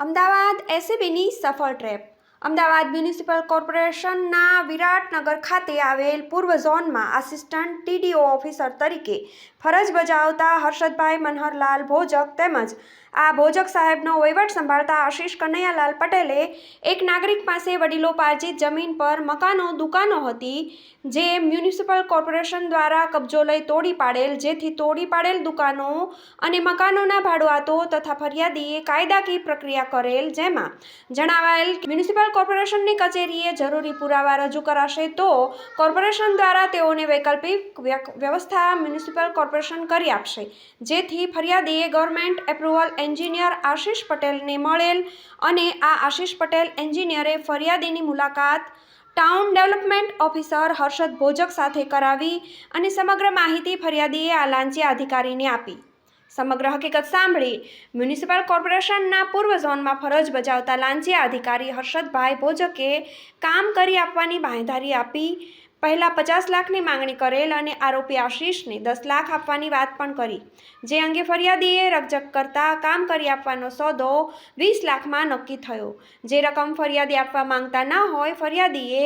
અમદાવાદ એસએબીની સફળ trap. Ahmedabad municipal કોર્પોરેશનના વિરાટનગર ખાતે આવેલ પૂર્વ ઝોનમાં આસિસ્ટન્ટ ટીડીઓ ઓફિસર તરીકે ફરજ બજાવતા હર્ષદભાઈ મનહરલાલ ભોજક તેમજ આ ભોજક સાહેબનો વહીવટ સંભાળતા આશીષ કનૈયાલાલ પટેલે એક નાગરિક પાસે વડીલો પાર્જિત જમીન પર મકાનો, દુકાનો હતી, જે મ્યુનિસિપલ કોર્પોરેશન દ્વારા કબજો લઈ તોડી પાડેલ, જેથી તોડી પાડેલ દુકાનો અને મકાનોના ભાડુઆતો તથા ફરિયાદીએ કાયદાકીય પ્રક્રિયા કરેલ, જેમાં જણાવાયેલ મ્યુનિસિપલ કોર્પોરેશનની કચેરીએ જરૂરી પુરાવા રજૂ કરાશે તો કોર્પોરેશન દ્વારા તેઓને વૈકલ્પિક વ્ય- વ્યવસ્થા મ્યુનિસિપલ કોર્પોરેશન કરી આપશે. જેથી ફરિયાદીએ ગવર્મેન્ટ એપ્રુવલ એન્જિનિયર આશીષ પટેલને મળેલ અને આ આશીષ પટેલ એન્જિનિયરે ફરિયાદીની મુલાકાત town development officer Harshad Bhojak સાથે કરાવી અને સમગ્ર માહિતી ફરિયાદીએ આ લાંચી અધિકારીને આપી. સમગ્ર હકીકત સાંભળી મ્યુનિસિપલ કોર્પોરેશનના પૂર્વ ઝોનમાં ફરજ બજાવતા લાંચિયા અધિકારી હર્ષદભાઈ ભોજકે કામ કરી આપવાની બાંયધારી આપી. પહેલાં પચાસ લાખની માંગણી કરેલ અને આરોપી આશીષને દસ લાખ આપવાની વાત પણ કરી. જે અંગે ફરિયાદીએ રકજક કરતા કામ કરી આપવાનો સોદો વીસ લાખમાં નક્કી થયો. જે રકમ ફરિયાદી આપવા માંગતા ન હોય, ફરિયાદીએ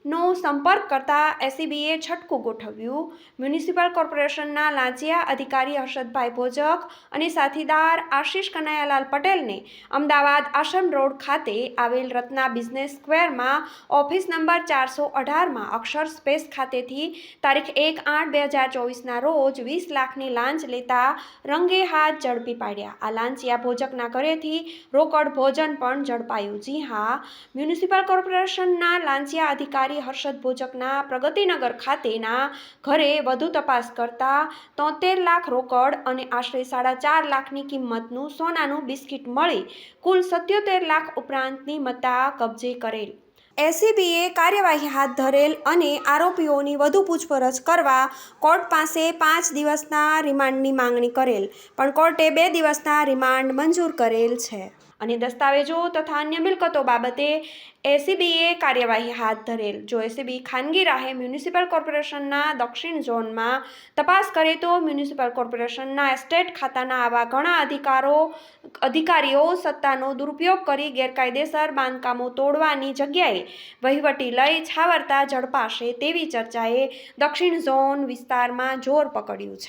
એસીબીનો સંપર્ક કરતા એસીબીએ છટકું ગોઠવ્યું. મ્યુનિસિપલ કોર્પોરેશનના લાંચિયા અધિકારી હર્ષદભાઈ ભોજક અને સાથીદાર આશીષ કનૈયાલાલ પટેલને અમદાવાદ આશ્રમ રોડ ખાતે આવેલ રત્ના બિઝનેસ સ્ક્વેરમાં ઓફિસ નંબર ચારસો અઢારમાં અક્ષર સ્પેસ ખાતેથી તારીખ એક આઠ બે હજાર ચોવીસના રોજ વીસ લાખની લાંચ લેતા રંગે હાથ ઝડપી પાડ્યા. આ લાંચિયા ભોજકના ઘરેથી રોકડ ભોજન પણ ઝડપાયું. જી હા મ્યુનિસિપલ કોર્પોરેશનના લાંચિયા અધિકારી હર્ષદ ભોજકના પ્રગતિનગર ખાતેના ઘરે વધુ તપાસ કરતા તોતેર લાખ રોકડ અને આશરે સાડા ચાર લાખની કિંમતનું સોનાનું બિસ્કિટ મળી, કુલ સત્યોતેર લાખ ઉપરાંતની મત્તા કબજે કરેલ. એસીબીએ કાર્યવાહી હાથ ધરેલ અને આરોપીઓની વધુ પૂછપરછ કરવા કોર્ટ પાસે પાંચ દિવસના રિમાન્ડની માંગણી કરેલ. પણ કોર્ટે બે દિવસના રિમાન્ડ મંજૂર કરેલ છે. અને દસ્તાવેજો તથા અન્ય મિલકતો બાબતે એસીબીએ કાર્યવાહી હાથ ધરેલ. જો એસીબી ખાનગી રાહે મ્યુનિસિપલ કોર્પોરેશનના દક્ષિણ ઝોનમાં તપાસ કરે તો મ્યુનિસિપલ કોર્પોરેશનના એસ્ટેટ ખાતાના આવા ઘણા અધિકારો, અધિકારીઓ સત્તાનો દુરુપયોગ કરી ગેરકાયદેસર બાંધકામો તોડવાની જગ્યાએ વહીવટી લઈ છાવરતા ઝડપાશે તેવી ચર્ચાએ દક્ષિણ ઝોન વિસ્તારમાં જોર પકડ્યું છે.